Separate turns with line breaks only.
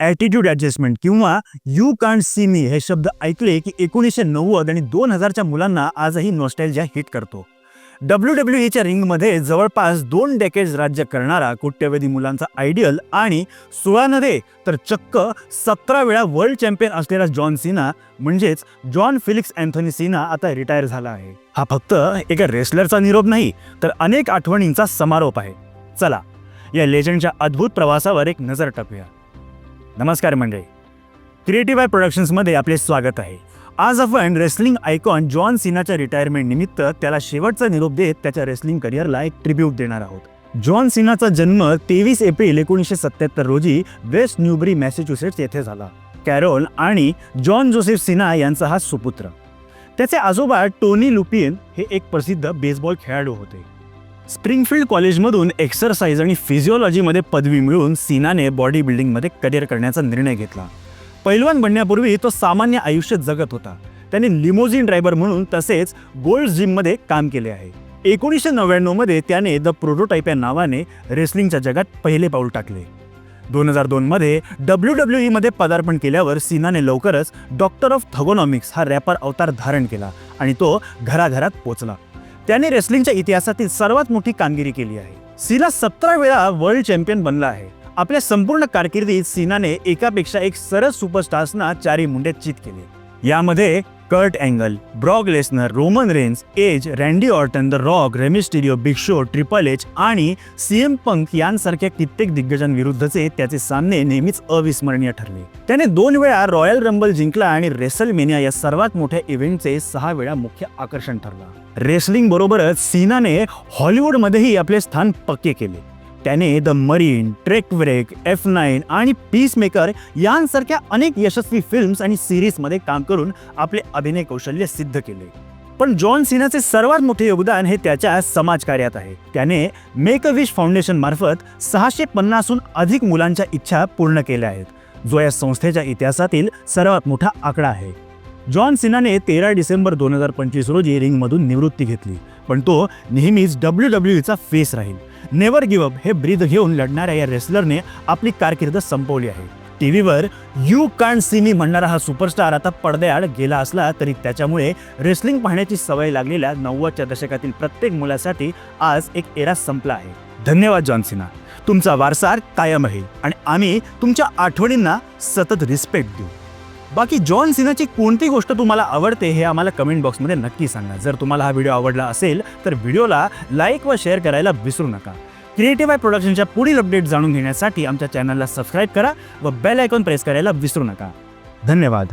Attitude adjustment किंवा you can't see me हे शब्द ऐकले की एकोणीसशे नव्वद आणि दोन हजारच्या मुलांना आजही नॉस्टॅल्जिया हिट करतो. डब्ल्यू डब्ल्यू ईच्या रिंगमध्ये जवळपास दोन डेकेज राज्य करणारा कोट्यवधी मुलांचा आयडियल आणि सोळा नव्हे तर चक्क सतरा वेळा वर्ल्ड चॅम्पियन असलेला जॉन सिना म्हणजेच जॉन फिलिक्स अँथोनी सिना आता रिटायर झाला आहे. हा फक्त एका रेसलरचा निरोप नाही तर अनेक आठवणींचा समारोप आहे. चला या लेजंडच्या अद्भुत प्रवासावर एक नजर टाकूया. नमस्कार मंडळी. क्रिएटिव्ह आय प्रोडक्शन्समध्ये आपले स्वागत आहे. आज आपण रेसलिंग आयकॉन जॉन सिनाच्या रिटायरमेंट निमित्त त्याला शेवटचा निरोप देत त्याच्या रेसलिंग करिअरला एक ट्रिब्यूट देणार आहोत. जॉन सिनाचा जन्म तेवीस एप्रिल एकोणीसशे सत्याहत्तर रोजी वेस्ट न्यूबरी मॅसेच्युसेट्स येथे झाला. कॅरोल आणि जॉन जोसेफ सिन्हा यांचा हा सुपुत्र. त्याचे आजोबा टोनी लुपियन हे एक प्रसिद्ध बेसबॉल खेळाडू होते. स्प्रिंगफील्ड कॉलेजमधून एक्सरसाइज आणि फिजिओलॉजीमध्ये पदवी मिळवून सिनाने बॉडी बिल्डिंगमध्ये करिअर करण्याचा निर्णय घेतला. पैलवान बनण्यापूर्वी तो सामान्य आयुष्य जगत होता. त्याने लिमोझिन ड्रायव्हर म्हणून तसेच गोल्ड जिममध्ये काम केले आहे. एकोणीसशे नव्याण्णवमध्ये त्याने द प्रोटोटाईप या नावाने रेसलिंगच्या जगात पहिले पाऊल टाकले. दोन हजार दोनमध्ये डब्ल्यू डब्ल्यू ईमध्ये पदार्पण केल्यावर सीनाने लवकरच डॉक्टर ऑफ थगोनॉमिक्स हा रॅपर अवतार धारण केला आणि तो घराघरात पोचला. त्याने रेसलिंगच्या इतिहासातील सर्वात मोठी कामगिरी केली आहे. सीना सतरा वेळा वर्ल्ड चॅम्पियन बनला आहे. आपल्या संपूर्ण कारकिर्दीत सीनाने एकापेक्षा एक सरस सुपरस्टार्सना चारी मुंडे चित केले. यामध्ये Kurt Angle Brock Lesnar Roman Reigns Edge Randy Orton the Rock Rey Mysterio Big Show Triple H आणि सीएम पंक यांसारख्या कित्येक दिग्गजांविरुद्धचे त्याचे सामने नेहमीच अविस्मरणीय ठरले. त्याने दोन वेळा रॉयल रंबल जिंकला आणि रेसलमेनिया या सर्वात मोठ्या इव्हेंटचे सहा वेळा मुख्य आकर्षण ठरला. रेसलिंग बरोबरच सीनाने हॉलिवूडमध्येही आपले स्थान पक्के केले. त्याने the Marine Trainwreck F nine आणि पीस मेकर यांसारख्या अनेक यशस्वी फिल्म्स आणि सिरीजमध्ये काम करून आपले अभिनय कौशल्य सिद्ध केले. पण जॉन सिनाचे सर्वात मोठे योगदान हे त्याच्या समाजकार्यात आहे. त्याने मेक अ विश फाउंडेशन मार्फत सहाशे पन्नासहून अधिक मुलांच्या इच्छा पूर्ण केल्या आहेत जो या संस्थेच्या इतिहासातील सर्वात मोठा आकडा आहे. जॉन सिनाने तेरा डिसेंबर दोन हजार पंचवीस रोजी रिंगमधून निवृत्ती घेतली पण तो नेहमीच डब्ल्यू डब्ल्यू ईचा फेस राहील. नेवर गिव अप हे ब्रीद घेऊन लढणाऱ्या या रेसलरने आपली कारकीर्द संपवली आहे. टीव्हीवर यू कांट सी मी म्हणणारा हा सुपरस्टार आता पडद्याआड गेला असला तरी त्याच्यामुळे रेसलिंग पाहण्याची सवय लागलेल्या नव्वदच्या दशकातील प्रत्येक मुलासाठी आज एक एरा संपला आहे. धन्यवाद जॉन सिना तुमचा वारसा कायम आहे आणि आम्ही तुमच्या आठवणींना सतत रिस्पेक्ट देऊ. बाकी जॉन सिनाची कोणती गोष्ट तुम्हाला आवडते हे आम्हाला कमेंट बॉक्समध्ये नक्की सांगा. जर तुम्हाला हा व्हिडिओ आवडला असेल तर व्हिडिओला लाईक व शेअर करायला विसरू नका. क्रिएटिव्ह आय प्रोडक्शनच्या पुढील अपडेट जाणून घेण्यासाठी आमच्या चॅनलला सबस्क्राईब करा व बेल आयकॉन प्रेस करायला विसरू नका. धन्यवाद.